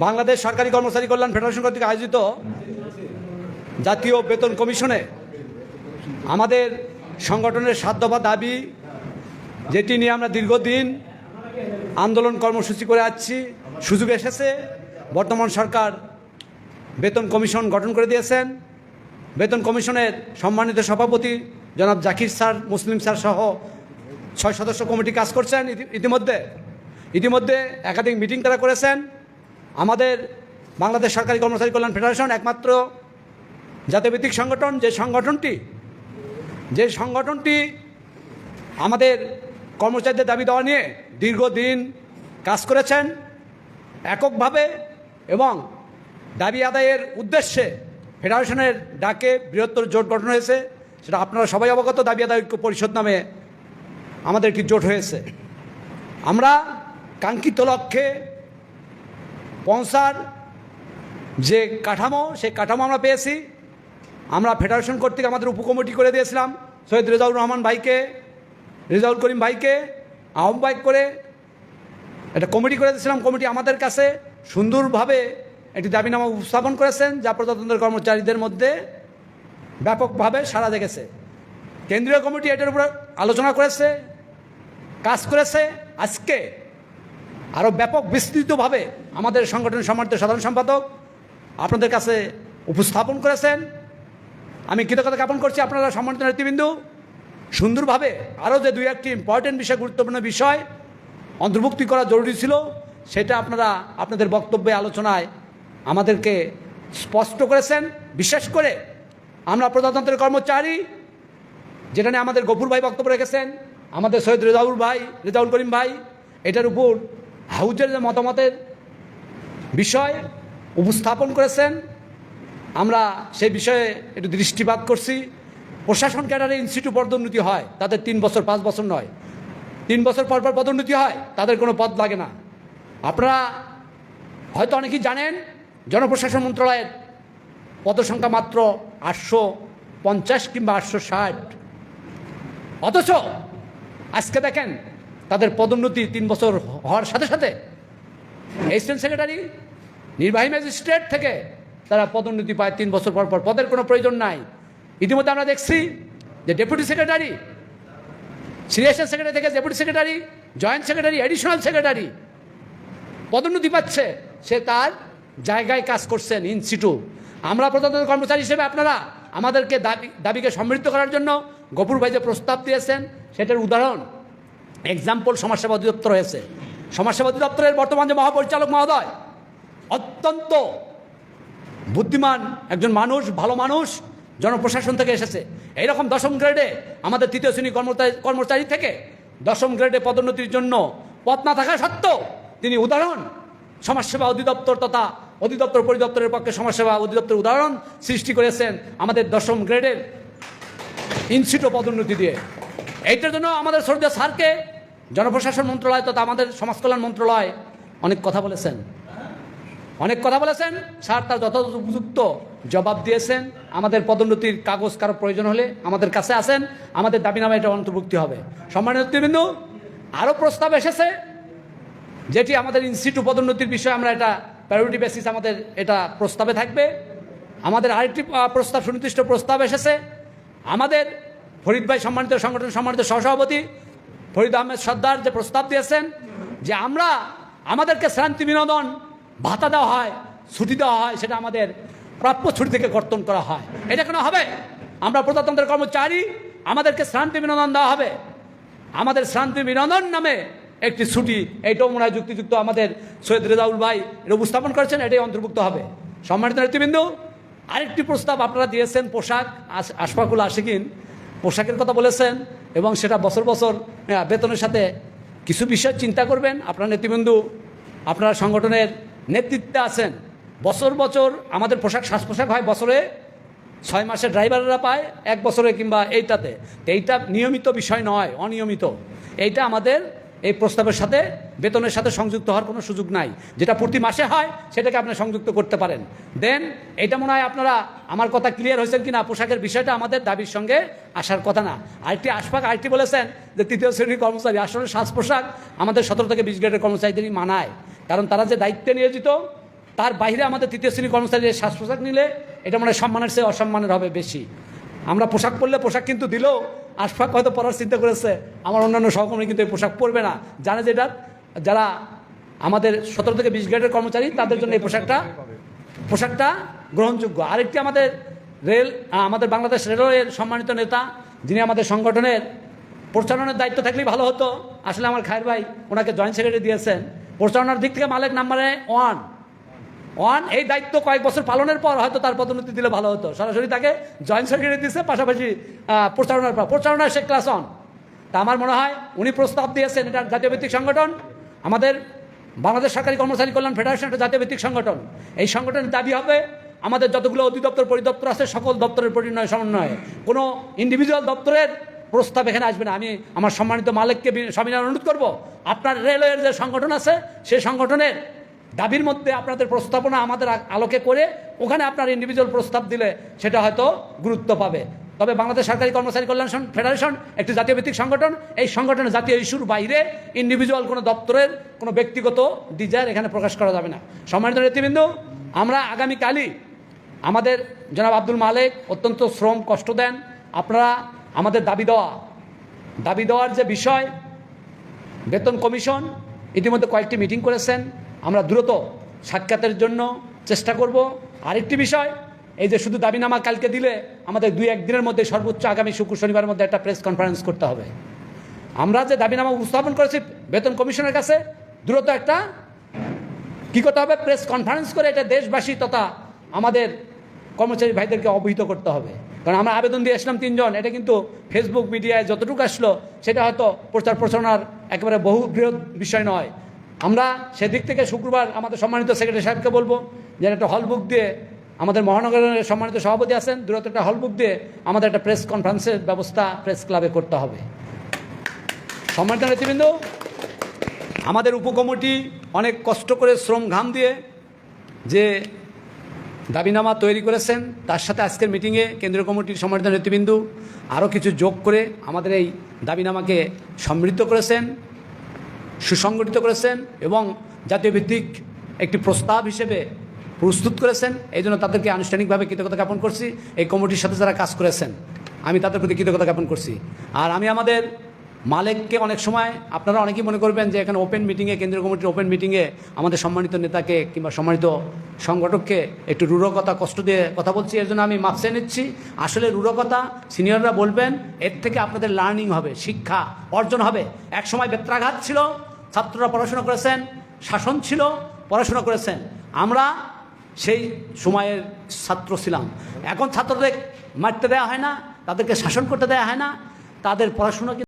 বাংলাদেশ সরকারি কর্মচারী কল্যাণ ফেডারেশন কর্তৃক আয়োজিত জাতীয় বেতন কমিশনে আমাদের সংগঠনের দফা দাবি, যেটি নিয়ে আমরা দীর্ঘদিন আন্দোলন কর্মসূচি করে আসছি, সুযোগ এসেছে। বর্তমান সরকার বেতন কমিশন গঠন করে দিয়েছেন। বেতন কমিশনের সম্মানিত সভাপতি জনাব জাকির স্যার, মুসলিম স্যার সহ ছয় সদস্য কমিটি কাজ করছেন ইতি- ইতিমধ্যে। ইতিমধ্যে একাধিক মিটিং তারা করেছেন। আমাদের বাংলাদেশ সরকারি কর্মচারী কল্যাণ ফেডারেশন একমাত্র জাতীয়ভিত্তিক সংগঠন, যে সংগঠনটি যে সংগঠনটি আমাদের কর্মচারীদের দাবি দেওয়া নিয়ে দীর্ঘদিন কাজ করেছেন, এককভাবে এবং দাবি আদায়ের উদ্দেশ্যে ফেডারেশনের ডাকে বৃহত্তর জোট গঠন হয়েছে। সেটা আপনারা সবাই অবগত, দাবি আদায় ঐক্য পরিষদ নামে আমাদের একটি জোট হয়েছে। আমরা কাঙ্ক্ষিত লক্ষ্যে পৌঁছার যে কাঠামো, সেই কাঠামো আমরা পেয়েছি। আমরা ফেডারেশন কর্তৃক আমাদের উপকমিটি করে দিয়েছিলাম। সৈয়দ রেজাউর রহমান ভাইকে, রেজাউল করিম ভাইকে আহ্বায়ক করে একটা কমিটি করে দিয়েছিলাম। কমিটি আমাদের কাছে সুন্দরভাবে একটি দাবিনামা উপস্থাপন করেছেন, যা প্রজাতন্ত্রের কর্মচারীদের মধ্যে ব্যাপকভাবে সাড়া দেখেছে। কেন্দ্রীয় কমিটি এটার উপর আলোচনা করেছে, কাজ করেছে। আজকে আরও ব্যাপক বিস্তৃতভাবে আমাদের সংগঠন সম্মানিত সাধারণ সম্পাদক আপনাদের কাছে উপস্থাপন করেছেন। আমি কৃতজ্ঞতা জ্ঞাপন করছি আপনারা সম্মানিত নেতৃবৃন্দ। সুন্দরভাবে আরও যে দুই, একটি ইম্পর্টেন্ট বিষয়, গুরুত্বপূর্ণ বিষয় অন্তর্ভুক্তি করা জরুরি ছিল, সেটা আপনারা আপনাদের বক্তব্যে, আলোচনায় আমাদেরকে স্পষ্ট করেছেন। বিশেষ করে আমরা প্রজাতন্ত্রের কর্মচারী, যেটা নিয়ে আমাদের গফুর ভাই বক্তব্য রেখেছেন, আমাদের সৈয়দ রেজাউল ভাই, রেজাউল করিম ভাই, এটার উপর হাউজের যে মতামতের বিষয় উপস্থাপন করেছেন, আমরা সেই বিষয়ে একটু দৃষ্টিপাত করছি। প্রশাসন ক্যাডারে ইনস্টিটিউট পদোন্নতি হয় তাদের তিন বছর, পাঁচ বছর নয়। তিন বছর পর পর পদোন্নতি হয়, তাদের কোনো পদ লাগে না। আপনারা হয়তো অনেকেই জানেন, জনপ্রশাসন মন্ত্রণালয়ের পদসংখ্যা মাত্র আটশো পঞ্চাশ কিংবা আটশো ষাট। অথচ আজকে দেখেন তাদের পদোন্নতি তিন বছর হওয়ার সাথে সাথে অ্যাসিস্ট্যান্ট সেক্রেটারি নির্বাহী ম্যাজিস্ট্রেট থেকে তারা পদোন্নতি পায় তিন বছর পর পর। পদের কোনো প্রয়োজন নাই। ইতিমধ্যে আমরা দেখছি যে ডেপুটি সেক্রেটারি সিরিয়াসের সেক্রেটারি থেকে deputy secretary joint secretary additional secretary পদোন্নতি পাচ্ছে। সে তার জায়গায় কাজ করছেন ইনস্টিটিউট আমরা প্রধানত কর্মচারী হিসেবে আপনারা আমাদেরকে দাবি দাবিকে সমৃদ্ধ করার জন্য গপুর ভাই যে প্রস্তাব দিয়েছেন। সেটার উদাহরণ এক্সাম্পল সমাজসেবা অধিদপ্তর হয়েছে। সমাজসেবা অধিদপ্তরের বর্তমান যে মহাপরিচালক মহোদয়, অত্যন্ত বুদ্ধিমান একজন মানুষ, ভালো মানুষ, জনপ্রশাসন থেকে এসেছে। এইরকম দশম গ্রেডে আমাদের তৃতীয় শ্রেণি কর্মচারী কর্মচারী থেকে দশম গ্রেডে পদোন্নতির জন্য পদ না থাকা সত্ত্বেও তিনি উদাহরণ। সমাজসেবা অধিদপ্তর তথা অধিদপ্তর পরিদপ্তরের পক্ষে সমাজসেবা অধিদপ্তর উদাহরণ সৃষ্টি করেছেন আমাদের দশম গ্রেডের ইনস্টিটিউট পদোন্নতি দিয়ে। এইটার জন্য আমাদের সর্দার স্যারকে জনপ্রশাসন মন্ত্রণালয় তথা আমাদের সমাজ কল্যাণ মন্ত্রণালয় অনেক কথা বলেছেন। অনেক কথা বলেছেন, স্যার তার যথাযথ উপযুক্ত জবাব দিয়েছেন। আমাদের পদোন্নতির কাগজ কারও প্রয়োজন হলে আমাদের কাছে আসেন, আমাদের দাবিনামা এটা অন্তর্ভুক্তি হবে। সম্মানিত নেতৃবৃন্দ আরও প্রস্তাব এসেছে যেটি আমাদের ইনস্টিটিউট পদোন্নতির বিষয়ে আমরা এটা প্রায়োরিটি বেসিস আমাদের এটা প্রস্তাবে থাকবে। আমাদের আরেকটি প্রস্তাব, সুনির্দিষ্ট প্রস্তাব এসেছে। আমাদের ফরিদ ভাই সম্মানিত সংগঠন সম্মানিত সহসভাপতি ফরিদ আহমেদ সর্দার যে প্রস্তাব দিয়েছেন যে আমরা আমাদেরকে শ্রান্তি বিনোদন ভাতা দেওয়া হয়, ছুটি দেওয়া হয়, সেটা আমাদের প্রাপ্য ছুটি থেকে কর্তন করা হয়। এটা কেন হবে? আমরা প্রজাতন্ত্রের কর্মচারী, আমাদেরকে শ্রান্তি বিনোদন দেওয়া হবে। আমাদের শ্রান্তি বিনোদন নামে একটি ছুটি, এইটাও মনে হয় যুক্তিযুক্ত আমাদের সৈয়দ রেজাউল ভাই এটা উপস্থাপন করেছেন, এটাই অন্তর্ভুক্ত হবে। সম্মানিত নেতৃবৃন্দ, আরেকটি প্রস্তাব আপনারা দিয়েছেন, পোশাক, আশ- আশফাকুল আশিকিন, পোশাকের কথা বলেছেন। এবং সেটা বছর বছর বেতনের সাথে কিছু বিষয় চিন্তা করবেন। আপনার নেতৃবৃন্দু, আপনার সংগঠনের নেতৃত্বে আছেন। বছর বছর আমাদের পোশাক শ্বাস পোশাক হয় বছরে ছয় মাসে ড্রাইভাররা পায়, এক বছরে কিংবা এইটাতে। এইটা নিয়মিত বিষয় নয়, অনিয়মিত। এইটা আমাদের এই প্রস্তাবের সাথে, বেতনের সাথে সংযুক্ত হওয়ার কোনো সুযোগ নাই। যেটা প্রতি মাসে হয়, সেটাকে আপনি সংযুক্ত করতে পারেন। দেন এটা মনে হয় আপনারা, আমার কথা ক্লিয়ার হয়েছেন কিনা, পোশাকের বিষয়টা আমাদের দাবির সঙ্গে আসার কথা না। আরেকটি আশপাক আরেকটি বলেছেন যে, তৃতীয় শ্রেণির কর্মচারী, আসলে সাজ পোশাক আমাদের সতেরো থেকে বিশ গ্রেডের কর্মচারীদেরই মানায়। কারণ তারা যে দায়িত্বে নিয়োজিত, তার বাইরে আমাদের তৃতীয় শ্রেণির কর্মচারীর শ্বাস পোশাক নিলে, এটা মানে সম্মানের চেয়ে অসম্মানের হবে বেশি। আমরা পোশাক পরলে পোশাক কিন্তু দিলেও আশফাক হয়তো পরার চিন্তা করেছে, আমার অন্যান্য সহকর্মী কিন্তু এই পোশাক পরবে না। জানে যেটা যারা আমাদের সতেরো থেকে বিশ গ্রেডের কর্মচারী, তাদের জন্য এই পোশাকটা পোশাকটা গ্রহণযোগ্য। আরেকটি আমাদের রেল আমাদের বাংলাদেশ রেলওয়ের সম্মানিত নেতা, যিনি আমাদের সংগঠনের প্রচারণের দায়িত্ব থাকলেই ভালো হতো। আসলে আমার খায়ের ভাই ওনাকে জয়েন্ট সেক্রেটারি দিয়েছেন। প্রচারণার দিক থেকে মালিক নাম্বারে ওয়ান। ওয়ান এই দায়িত্ব কয়েক বছর পালনের পর হয়তো তার পদোন্নতি দিলে ভালো হতো। সরাসরি তাকে জয়েন্ট সেক্রেটারি দিচ্ছে পাশাপাশি প্রচারণার পর। প্রচারণা সে ক্লাস অন তা আমার মনে হয় উনি প্রস্তাব দিয়েছেন, এটা জাতীয় ভিত্তিক সংগঠন। আমাদের বাংলাদেশ সরকারি কর্মচারী কল্যাণ ফেডারেশন একটা জাতীয় ভিত্তিক সংগঠন। এই সংগঠনের দাবি হবে, আমাদের যতগুলো অধিদপ্তর, পরিদপ্তর আছে, সকল দপ্তরের পরিণয় সমন্বয়ে। কোনো ইন্ডিভিজুয়াল দপ্তরের প্রস্তাব এখানে আসবে না। আমি আমার সম্মানিত মালিককে সবিনয় অনুরোধ করব, আপনার রেলওয়ের যে সংগঠন আছে, সেই সংগঠনের দাবির মধ্যে আপনাদের প্রস্তাবনা আমাদের আলোকে করে ওখানে আপনার ইন্ডিভিজুয়াল প্রস্তাব দিলে সেটা হয়তো গুরুত্ব পাবে। তবে বাংলাদেশ সরকারি কর্মচারী কল্যাণ ফেডারেশন একটি জাতীয় ভিত্তিক সংগঠন। এই সংগঠনের জাতীয় ইস্যুর বাইরে ইন্ডিভিজুয়াল কোনো দপ্তরের কোনো ব্যক্তিগত ডিজায়ার এখানে প্রকাশ করা যাবে না। সম্মানিত নেতৃবৃন্দ, আমরা আগামীকালই আমাদের জনাব আব্দুল মালেক অত্যন্ত শ্রম কষ্ট দেন। আপনারা আমাদের দাবি দেওয়া, দাবি দেওয়ার যে বিষয়, বেতন কমিশন, ইতিমধ্যে কয়েকটি মিটিং করেছেন। আমরা দ্রুত সাক্ষাতের জন্য চেষ্টা করব। আরেকটি বিষয়, এই যে শুধু দাবিনামা কালকে দিলে আমাদের দুই একদিনের মধ্যে সর্বোচ্চ আগামী শুক্র শনিবারের মধ্যে একটা প্রেস কনফারেন্স করতে হবে। আমরা যে দাবিনামা উপস্থাপন করেছি বেতন কমিশনের কাছে, দ্রুত একটা কী করতে হবে? প্রেস কনফারেন্স করে এটা দেশবাসী তথা আমাদের কর্মচারী ভাইদেরকে অবহিত করতে হবে। কারণ আমরা আবেদন দিয়ে আসলাম তিনজন, এটা কিন্তু ফেসবুক মিডিয়ায় যতটুকু আসলো, সেটা হয়তো প্রচার প্রচারণার একেবারে বহু বৃহৎ বিষয় নয়। আমরা সেদিক থেকে শুক্রবার আমাদের সম্মানিত সেক্রেটারি সাহেবকে বলব যে একটা হল বুক দিয়ে আমাদের মহানগরের সম্মানিত সভাপতি আছেন দূরত একটা হল বুক দিয়ে আমাদের একটা প্রেস কনফারেন্সের ব্যবস্থা প্রেস ক্লাবে করতে হবে। সম্মানিত নেতৃবৃন্দ, আমাদের উপকমিটি অনেক কষ্ট করে শ্রম ঘাম দিয়ে যে দাবিনামা তৈরি করেছেন, তার সাথে আজকের মিটিংয়ে কেন্দ্রীয় কমিটির সম্মানিত নেতৃবৃন্দ আরও কিছু যোগ করে আমাদের এই দাবিনামাকে সমৃদ্ধ করেছেন। সুসংগঠিত করেছেন এবং জাতীয় ভিত্তিক একটি প্রস্তাব হিসেবে প্রস্তুত করেছেন। এই জন্য তাদেরকে আনুষ্ঠানিকভাবে কৃতজ্ঞতা জ্ঞাপন করছি। এই কমিটির সাথে যারা কাজ করেছেন, আমি তাদের প্রতি কৃতজ্ঞতা জ্ঞাপন করছি। আর আমি আমাদের মালিককে অনেক সময়, আপনারা অনেকেই মনে করবেন যে এখানে ওপেন মিটিংয়ে কেন্দ্রীয় কমিটির ওপেন মিটিংয়ে আমাদের সম্মানিত নেতাকে কিংবা সম্মানিত সংগঠককে একটু রূঢ়কতা কষ্ট দিয়ে কথা বলছি, এর জন্য আমি মাপসে নিচ্ছি। আসলে রূঢ়কতা সিনিয়ররা বলবেন, এর থেকে আপনাদের লার্নিং হবে, শিক্ষা অর্জন হবে। এক সময় বেত্রাঘাত ছিল ছাত্ররা পড়াশোনা করেছেন, শাসন ছিল, পড়াশোনা করেছেন। আমরা সেই সময়ের ছাত্র ছিলাম। এখন ছাত্রদের মারতে দেওয়া হয় না, তাদেরকে শাসন করতে দেওয়া হয় না, তাদের পড়াশোনা